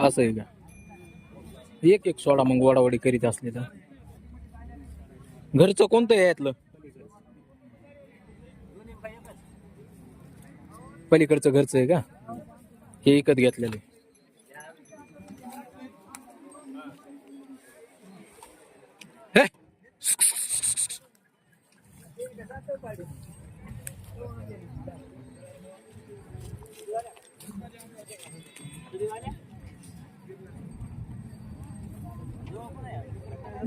असं आहे का? एक एक सोडा मग वडावडी करीत असले तर. घरचं कोणतं आहे यातलं? पलीकडचं घरचं आहे का? हे विकत घेतलेलं आहे. हे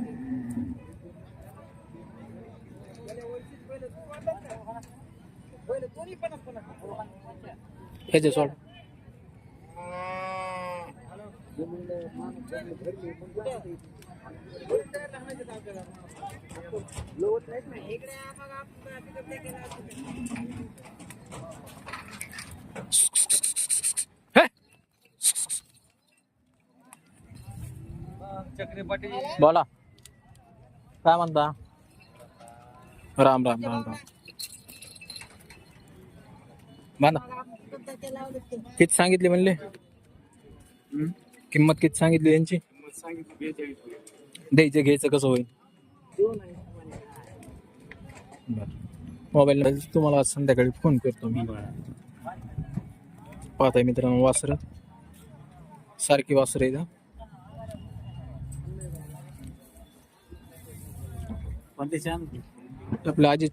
ह्याचे सोड. हे. चक्री पाटील बोला. काय म्हणता? राम राम राम राम. बांधा किती सांगितली म्हणले? किंमत किती सांगितली यांची? द्यायचं घ्यायचं कसं होईल? मोबाईल तुम्हाला संध्याकाळी फोन करतो मी. पाहताय मित्रांनो वासर. सारखी वासर आहे का? पण ते छान आपल्या अजित